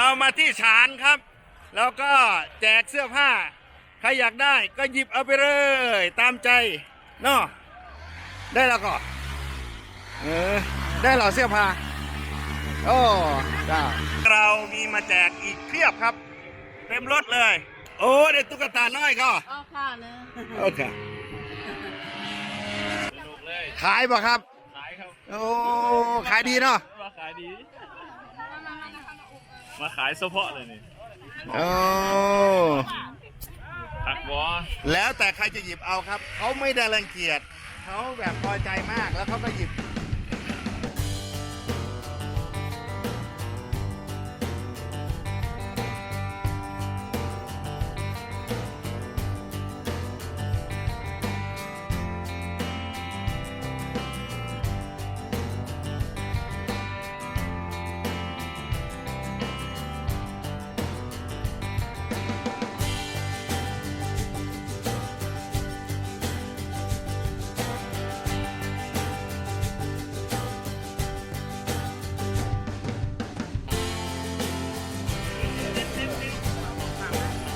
เรามาที่ศาลครับ แล้วก็แจกเสื้อผ้า ใครอยากได้ก็หยิบเอาไปเลย ตามใจเนาะได้แล้วก็เออได้เหรอเสื้อผ้าโอ้ได้เรามีมาแจกอีกเพียบครับ เต็มรถเลย โอ้ได้ตุ๊กตาน้อยก็เอาค่ะเลยโอเคสนุกเลยขายป่ะครับ ขายครับ โอ้ ขายดีเนาะมาขายดี มาขายเฉพาะเลยนี่โอ้ผักบอแล้วแต่ใครจะหยิบเอาครับ เขาไม่ได้รังเกียจเขาแบบพอใจมากแล้วเขาก็หยิบ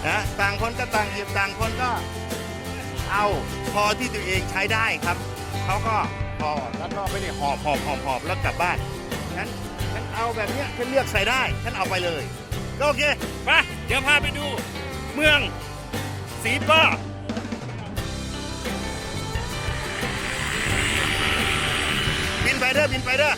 นะต่างคนก็ต่างหยิบต่างคนก็เอาพอที่ตัวเองใช้ได้ครับเขาก็พอแล้วก็ไม่ได้หอบหอบหอบหอบแล้วกลับบ้านฉันฉันเอาแบบเนี้ยฉันเลือกใส่ได้ฉันเอาไปเลยก็โอเคไปเดี๋ยวพาไปดู เมืองสีป้าบินไปเด้อบินไปเด้อ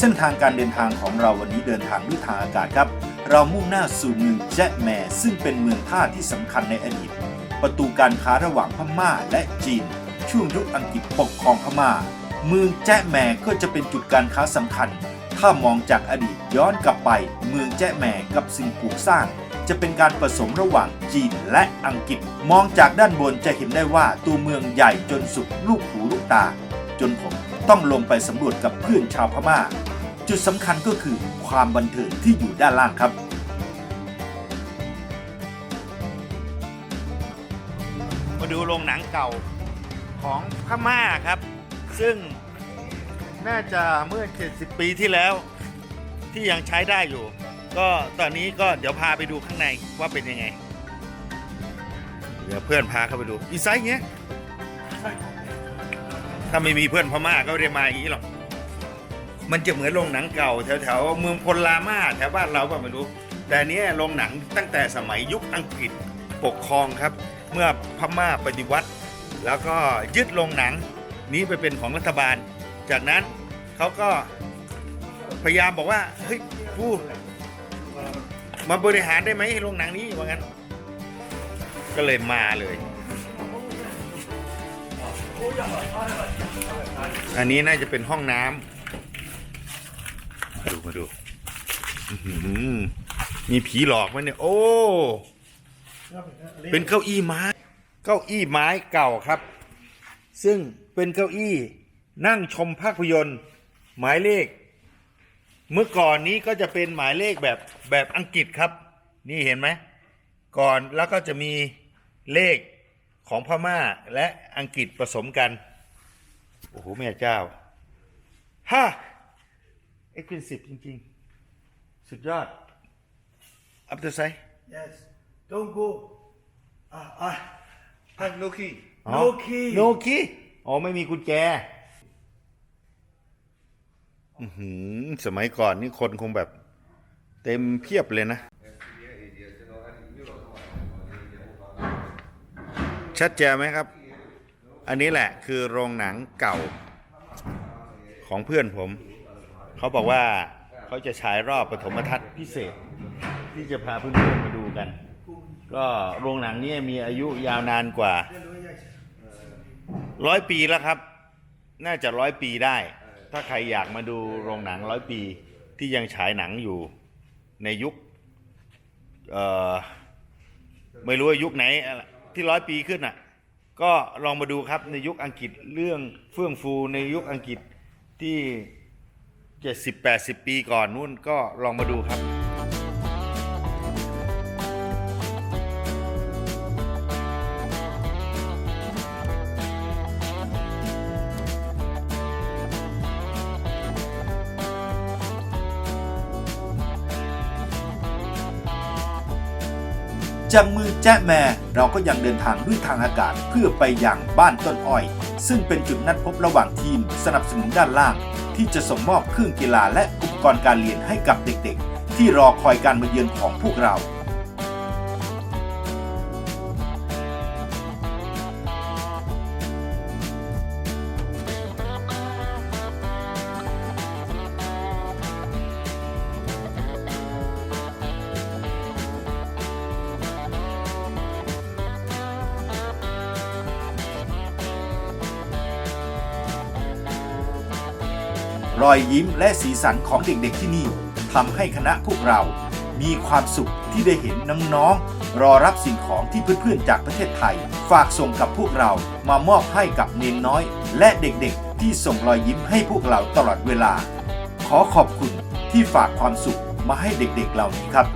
เส้นทางการเดินทางของเราวันนี้เดินทางด้วยทางอากาศครับ เรามุ่งหน้าสู่เมืองแจ๊แมซึ่งเป็นเมืองท่าที่สำคัญในอดีต ประตูการค้าระหว่างพม่าและจีน ช่วงยุคอังกฤษปกครองพม่า เมืองแจ๊แมก็จะเป็นจุดการค้าสำคัญ ถ้ามองจากอดีตย้อนกลับไป เมืองแจ๊แมกับสิ่งปลูกสร้าง จะเป็นการผสมระหว่างจีนและอังกฤษ มองจากด้านบนจะเห็นได้ว่าตัวเมืองใหญ่จนสุดลูกหูลูกตา จนผมต้องลงไปสำรวจกับเพื่อนชาวพม่า จุดสำคัญก็คือความบันเทิงที่อยู่ด้านล่างครับ มาดูโรงหนังเก่าของพม่าครับ ซึ่งน่าจะเมื่อ 70 ปีที่แล้ว ที่ยังใช้ได้อยู่ ก็ตอนนี้ก็เดี๋ยวพาไปดูข้างในว่าเป็นยังไง เดี๋ยวเพื่อนพาเข้าไปดู อีไซส์เงี้ย ถ้าไม่มีเพื่อนพม่าก็ไม่ได้มาอย่างนี้หรอก มันจะเหมือนโรงหนังเก่าแถวๆเมืองพลลาม่าแถวบ้านเราป่ะไม่รู้ แต่นเนี้ยโรงหนังตั้งแต่สมัยยุคอังกฤษปกครองครับ เมื่อพม่าปฏิวัติ แล้วก็ยึดโรงหนังนี้ไปเป็นของรัฐบาล จากนั้นเขาก็พยายามบอกว่าเฮ้ยผู้มาบริหารได้ไหมโรงหนังนี้ว่างั้น ก็เลยมาเลย อันนี้น่าจะเป็นห้องน้ำ มาดูมีผีหลอกไหมเนี่ย โอ้ เป็นเก้าอี้ไม้ เก้าอี้ไม้เก่าครับ ซึ่งเป็นเก้าอี้นั่งชมภาพยนตร์ หมายเลข เมื่อก่อนนี้ก็จะเป็นหมายเลขแบบแบบอังกฤษครับ นี่เห็นไหม ก่อนแล้วก็จะมีเลขของพม่าและอังกฤษผสมกัน โอ้โหแม่เจ้าฮ่า เอ็กซ์เพนซีฟจริงๆ สุดยอดอัพเตอร์ไซ Yes. Don't go. Ah, ah. Have no key. อ๋อ No key. no key อ๋อไม่มีกุญแจ อือหือสมัยก่อนนี่คนคงแบบ เต็มเพียบเลยนะ ชัดเจนไหมครับ อันนี้แหละคือโรงหนังเก่าของเพื่อนผม เขาบอกว่าเขาจะฉายรอบปฐมทัศน์พิเศษ ที่จะพาเพื่อนๆมาดูกัน ก็โรงหนังนี้มีอายุยาวนานกว่าร้อยปีแล้วครับ น่าจะร้อยปีได้ ถ้าใครอยากมาดูโรงหนังร้อยปีที่ยังฉายหนังอยู่ในยุคไม่รู้ว่ายุคไหนที่ร้อยปีขึ้นอะ ก็ลองมาดูครับในยุคอังกฤษเรื่องเฟื่องฟูในยุคอังกฤษที่ เจ็ดสิบแปดสิบปีก่อนนู่นก็ลองมาดูครับ จากเมืองแจ้แมเราก็ยังเดินทาง ด้วยทางอากาศเพื่อไปยังบ้านต้นอ้อย ซึ่งเป็นจุดนัดพบระหว่างทีมสนับสนุนด้านล่าง ที่จะส่งมอบเครื่องกีฬาและอุปกรณ์การเรียนให้กับเด็กๆ ที่รอคอยการมาเยือนของพวกเรา รอยยิ้มและสีสันของเด็กๆที่นี่ทำให้คณะพวกเรามีความสุขที่ได้เห็นน้องๆ รอรับสิ่งของที่เพื่อนๆ จากประเทศไทย ฝากส่งกับพวกเรามามอบให้กับเนนน้อย และเด็กๆ ที่ส่งรอยยิ้มให้พวกเราตลอดเวลา ขอขอบคุณที่ฝากความสุขมาให้เด็กๆเหล่านี้ครับ